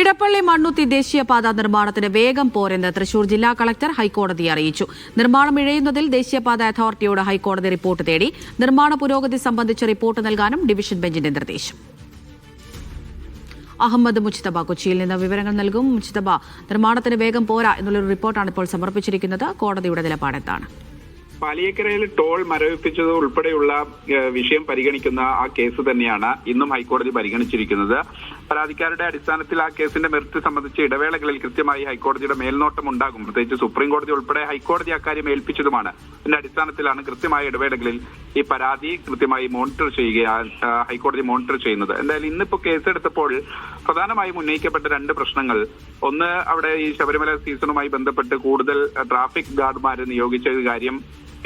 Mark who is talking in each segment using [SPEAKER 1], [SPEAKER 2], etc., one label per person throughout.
[SPEAKER 1] ഇടപ്പള്ളി മണ്ണുത്തി ദേശീയപാത നിർമ്മാണത്തിന് വേഗം പോരെന്ന് തൃശൂർ ജില്ലാ കളക്ടർ ഹൈക്കോടതിയെ അറിയിച്ചു. നിർമ്മാണം ഇഴയുന്നതിൽ ദേശീയപാത അതോറിറ്റിയോട് ഹൈക്കോടതി റിപ്പോർട്ട് തേടി നിർമ്മാണ പുരോഗതി സംബന്ധിച്ച റിപ്പോർട്ട് നൽകാനും ഡിവിഷൻ ബെഞ്ചിന്റെ നിർദ്ദേശം. അഹമ്മദ് മുജ്തബ കൊച്ചിയിൽ നിന്ന് വിവരങ്ങൾ നൽകും. മുജ്തബ നിർമ്മാണത്തിന് വേഗം പോരാ എന്നുള്ളൊരു റിപ്പോർട്ടാണ് ഇപ്പോൾ സമർപ്പിച്ചിരിക്കുന്നത്. കോടതിയുടെ നിലപാട് എന്താണ്
[SPEAKER 2] പാലിയേക്കരയിൽ ടോൾ മരവിപ്പിച്ചത് ഉൾപ്പെടെയുള്ള വിഷയം പരിഗണിക്കുന്ന ആ കേസ് തന്നെയാണ് ഇന്നും ഹൈക്കോടതി പരിഗണിച്ചിരിക്കുന്നത്. പരാതിക്കാരുടെ അടിസ്ഥാനത്തിൽ ആ കേസിന്റെ മെറിറ്റ് സംബന്ധിച്ച് ഇടവേളകളിൽ കൃത്യമായി ഹൈക്കോടതിയുടെ മേൽനോട്ടം ഉണ്ടാകും. പ്രത്യേകിച്ച് സുപ്രീം കോടതി ഉൾപ്പെടെ ഹൈക്കോടതി അക്കാര്യം ഏൽപ്പിച്ചതുമാണ്. അതിന്റെ അടിസ്ഥാനത്തിലാണ് കൃത്യമായ ഇടവേളകളിൽ ഈ പരാതി കൃത്യമായി മോണിറ്റർ ചെയ്യുക ഹൈക്കോടതി മോണിറ്റർ ചെയ്യുന്നത്. എന്തായാലും ഇന്നിപ്പോ കേസെടുത്തപ്പോൾ പ്രധാനമായും ഉന്നയിക്കപ്പെട്ട രണ്ട് പ്രശ്നങ്ങൾ. ഒന്ന് അവിടെ ഈ ശബരിമല സീസണുമായി ബന്ധപ്പെട്ട് കൂടുതൽ ട്രാഫിക് ഗാർഡുമാരെ നിയോഗിച്ച കാര്യം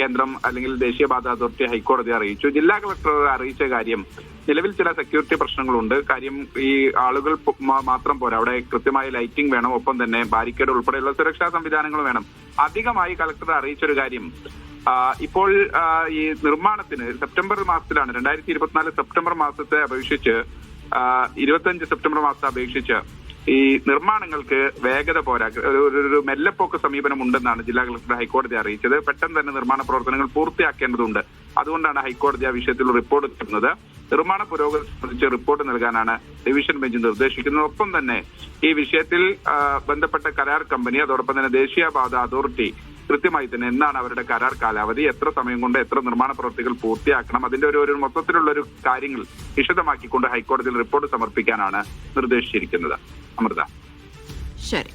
[SPEAKER 2] കേന്ദ്രം അല്ലെങ്കിൽ ദേശീയപാത അതോറിറ്റി ഹൈക്കോടതി അറിയിച്ചു. ജില്ലാ കളക്ടർ അറിയിച്ച കാര്യം നിലവിൽ ചില സെക്യൂരിറ്റി പ്രശ്നങ്ങളുണ്ട്. കാര്യം ഈ ആളുകൾ മാത്രം പോരാ. അവിടെ കൃത്യമായ ലൈറ്റിംഗ് വേണം ഒപ്പം തന്നെ ബാരിക്കേഡ് ഉൾപ്പെടെയുള്ള സുരക്ഷാ സംവിധാനങ്ങൾ വേണം. അധികമായി കളക്ടർ അറിയിച്ചൊരു കാര്യം ഇപ്പോൾ ഈ നിർമ്മാണത്തിന് സെപ്റ്റംബർ മാസത്തിലാണ് രണ്ടായിരത്തി ഇരുപത്തിനാല് സെപ്റ്റംബർ മാസത്തെ അപേക്ഷിച്ച് ഇരുപത്തഞ്ച് സെപ്റ്റംബർ മാസത്തെ അപേക്ഷിച്ച് ഈ നിർമ്മാണങ്ങൾക്ക് വേഗത പോരാ ഒരു മെല്ലപ്പോക്ക് സമീപനം ഉണ്ടെന്നാണ് ജില്ലാ കളക്ടർ ഹൈക്കോടതി അറിയിച്ചത്. പെട്ടെന്ന് തന്നെ നിർമ്മാണ പ്രവർത്തനങ്ങൾ പൂർത്തിയാക്കേണ്ടതുണ്ട്. അതുകൊണ്ടാണ് ഹൈക്കോടതി ആ വിഷയത്തിൽ റിപ്പോർട്ട് തരുന്നത്. നിർമ്മാണ പുരോഗതി സംബന്ധിച്ച് റിപ്പോർട്ട് നൽകാനാണ് ഡിവിഷൻ ബെഞ്ച് നിർദ്ദേശിക്കുന്നത്. ഒപ്പം തന്നെ ഈ വിഷയത്തിൽ ബന്ധപ്പെട്ട കരാർ കമ്പനി അതോടൊപ്പം തന്നെ ദേശീയപാത അതോറിറ്റി കൃത്യമായി തന്നെ എന്താണ് അവരുടെ കരാർ കാലാവധി എത്ര സമയം കൊണ്ട് എത്ര നിർമ്മാണ പ്രവൃത്തികൾ പൂർത്തിയാക്കണം അതിന്റെ ഒരു ഒരു മൊത്തത്തിലുള്ള ഒരു കാര്യങ്ങൾ വിശദമാക്കിക്കൊണ്ട് ഹൈക്കോടതിയിൽ റിപ്പോർട്ട് സമർപ്പിക്കാനാണ് നിർദ്ദേശിച്ചിരിക്കുന്നത്. അമൃത.
[SPEAKER 1] ശരി.